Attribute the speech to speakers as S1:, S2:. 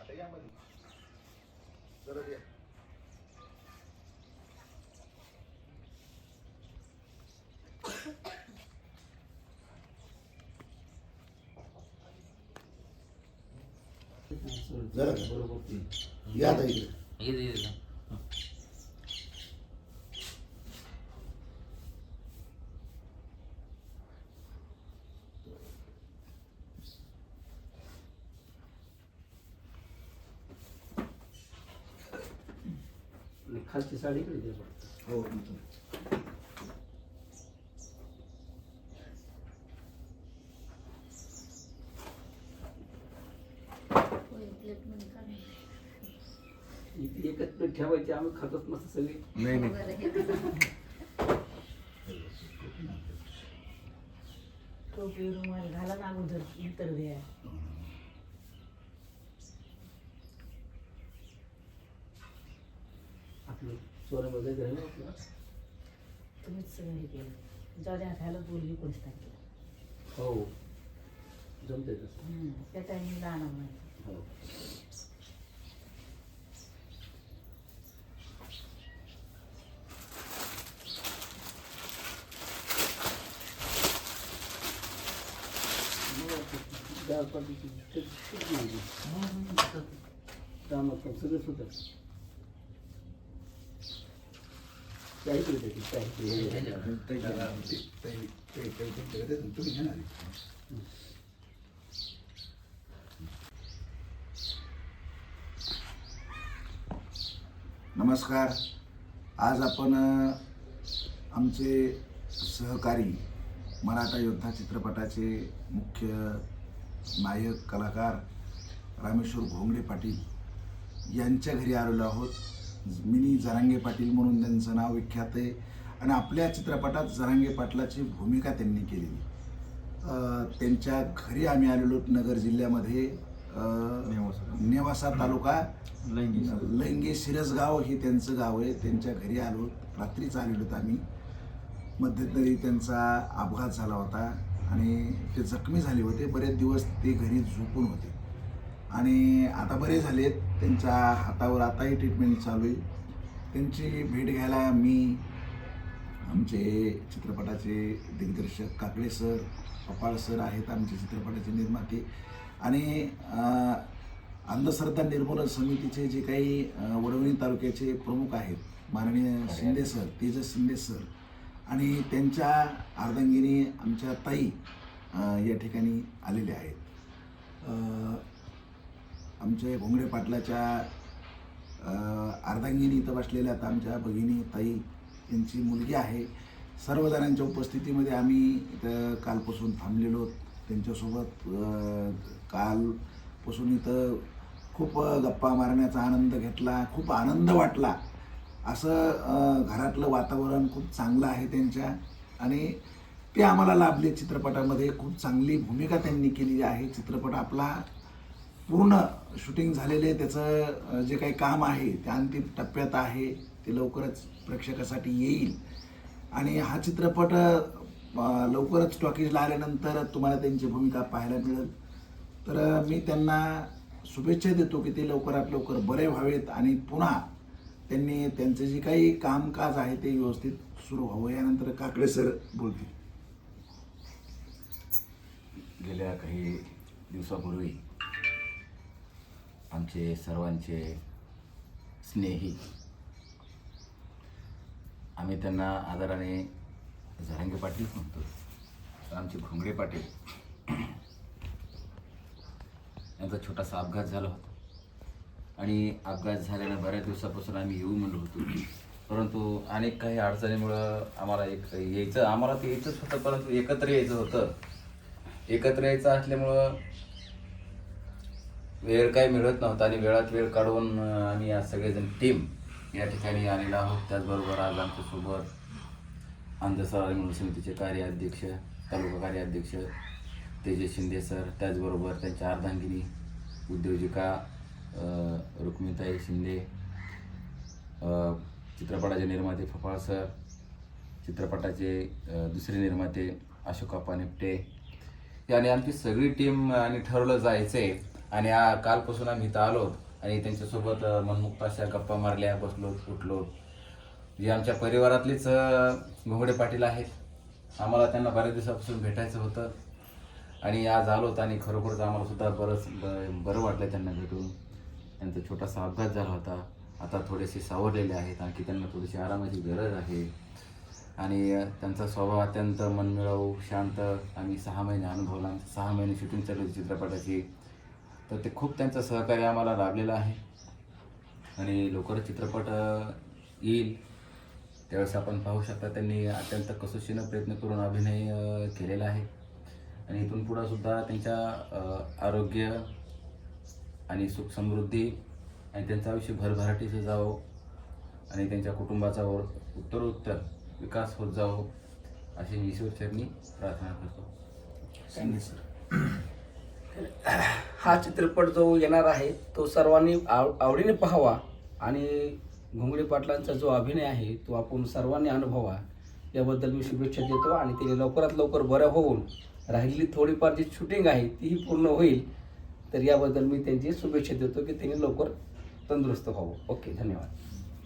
S1: आता यामध्ये जरा या जरा
S2: बरोबर
S1: या आता इकडे.
S2: खालची साडी इकडे द्या बरं.
S1: हो इथं.
S2: एकच प्लेट ठेवायची आम्ही खातच मस्त सगळी.
S1: नाही नाही.
S3: टोपी रुमाल घाला ना अगोदर इतर द्या
S2: आपलं आहे ना आपलं.
S3: तुम्हीच सगळं हे केलं. जाऊ द्या खायला बोलली कोणीच तारखेला.
S2: हो. जमते तसं.
S3: हम्म, त्या टायमिंगला आणा माहिती
S2: हो. ते- ते घेऊन ये. कामात पण सगळंच होतं काही तरी त्याची काही तरी.
S1: ताई- ताई- ताई- ताई- ताई तुमच्याकडे आहे, तुम्ही घ्या ना आधी. नमस्कार. आज आपण आमचे सहकारी मराठा योद्धा चित्रपटाचे मुख्य नायक कलाकार रामेश्वर घोंगडे पाटील यांच्या घरी आलेलो आहोत. मिनी जरांगे पाटील म्हणून त्यांचं नाव विख्यात आहे. आणि आपल्या चित्रपटात जरांगे पाटलाची भूमिका त्यांनी केलेली. त्यांच्या घरी आम्ही आलेलो नगर जिल्ह्यामध्ये. नेवासा. तालुका. लंगे शिरसगाव हे त्यांचं गाव आहे. त्यांच्या घरी आलो रात्रीच आलेलो आम्ही. मध्यंतरी त्यांचा अपघात झाला होता. आणि ते जखमी झाले होते. बरेच दिवस ते घरी झोपून होते. आणि आता बरे झालेत त्यांच्या हातावर आताही ट्रीटमेंट चालू आहे. त्यांची भेट घ्यायला मी आमचे चित्रपटाचे दिग्दर्शक काकडे सर पपाळ सर आहेत आमचे चित्रपटाचे निर्माते. आणि अंधश्रद्धा निर्मूलन समितीचे जे काही वडवणी तालुक्याचे प्रमुख आहेत माननीय शिंदे सर तेजस शिंदे सर आणि त्यांच्या अर्धांगिनी आमच्या ताई या ठिकाणी आलेल्या आहेत. आमचे भोंगडे पाटलाच्या अर्धांगिनी इथं बसलेल्या आता आमच्या भगिनी ताई यांची मुलगी आहे. सर्वजणांच्या उपस्थितीमध्ये आम्ही इथं कालपासून थांबलेलो आहोत. त्यांच्यासोबत कालपासून इथं खूप गप्पा मारण्याचा आनंद घेतला खूप आनंद वाटला. असं घरातलं वातावरण खूप चांगलं आहे त्यांच्या आणि ते आम्हाला लाभले चित्रपटामध्ये. खूप चांगली भूमिका त्यांनी केलेली आहे. चित्रपट आपला पूर्ण शूटिंग झालेले त्याचं जे काही काम आहे ते अंतिम टप्प्यात आहे. ते लवकरच प्रेक्षकासाठी येईल. आणि हा चित्रपट लवकरच टॉकीजला आल्यानंतर तुम्हाला त्यांची भूमिका पाहायला मिळेल. तर मी त्यांना शुभेच्छा देतो की ते लवकरात लवकर बरे व्हावेत आणि पुन्हा त्यांनी त्यांचं जे काही कामकाज आहे ते व्यवस्थित सुरू व्हावं. यानंतर काकडे सर बोलतील.
S4: गेल्या काही दिवसापूर्वी आमचे सर्वांचे स्नेही. आम्ही त्यांना आदराने झरांगे पाटील म्हणतो. तर आमचे घोंगडे पाटील. यांचा छोटासा अपघात झाला होता. आणि अपघात झाल्यानं बऱ्याच दिवसापासून आम्ही येऊ म्हणलो होतो. परंतु अनेक काही अडचणीमुळं आम्हाला एक यायचं आम्हाला ते यायचंच होतं परंतु एकत्र यायचं होतं. एकत्र यायचं असल्यामुळं वेळ काही मिळत नव्हता आणि वेळात वेळ काढून आम्ही आज सगळेजण टीम या ठिकाणी आलेलो आहोत. त्याचबरोबर आज आमच्यासोबत अंधसारी म्हणून समितीचे कार्याध्यक्ष तालुका कार्याध्यक्ष तेजस शिंदे सर त्याचबरोबर त्यांच्या अर्धांगिनी उद्योजिका रुक्मिताई शिंदे चित्रपटाचे निर्माते फफाळ सर चित्रपटाचे दुसरे निर्माते अशोका निपटे याने आणि आमची सगळी टीम आणि ठरवलं जायचं आहे आणि आ- कालपासून आम्ही इथं आलो आणि त्यांच्यासोबत मनमुक्त अशा गप्पा मारल्या बसलो उठलो जे आमच्या परिवारातलेच घोंगडे पाटील आहेत आम्हाला त्यांना बऱ्याच दिवसापासून भेटायचं होतं. आणि आज आलो होतो आणि खरोखरच आम्हाला सुद्धा बरंच बरं वाटलं त्यांना भेटून. त्यांचा छोटासा अपघात झाला होता. आता थोडेसे सावरलेले आहेत आणखी त्यांना थोडीशी आरामाची गरज आहे. आणि त्यांचा स्वभाव अत्यंत मनमिळावू शांत. आम्ही सहा महिने अनुभवला सहा महिने शूटिंग चालू चित्रपटाची. तर ते खूप त्यांचं सहकार्य आम्हाला लाभलेलं आहे. आणि लवकर चित्रपट येईल. त्यावेळेस आपण पाहू शकता त्यांनी अत्यंत कसोशीनं प्रयत्न करून अभिनय केलेला आहे. आणि इथून पुढं सुद्धा त्यांच्या आरोग्य आणि सुख समृद्धी आणि त्यांचं आयुष्य भरभराटीचं जावो आणि त्यांच्या कुटुंबाचा वर उत्तरोत्तर विकास होत जावो अशी ईश्वरचरणी प्रार्थना करतो.
S1: शिंदे सर
S2: हा चित्रपट जो येणार आहे तो सर्वांनी आव आवडीने पाहावा आणि घोंगडे पाटलांचा जो अभिनय आहे तो आपण सर्वांनी अनुभवा. याबद्दल मी शुभेच्छा देतो आणि तिने लवकरात लवकर बरं होऊन राहिलेली थोडीफार जी शूटिंग आहे तीही पूर्ण होईल. तर याबद्दल मी त्यांची शुभेच्छा देतो की त्यांनी लवकर तंदुरुस्त व्हावं. ओके धन्यवाद.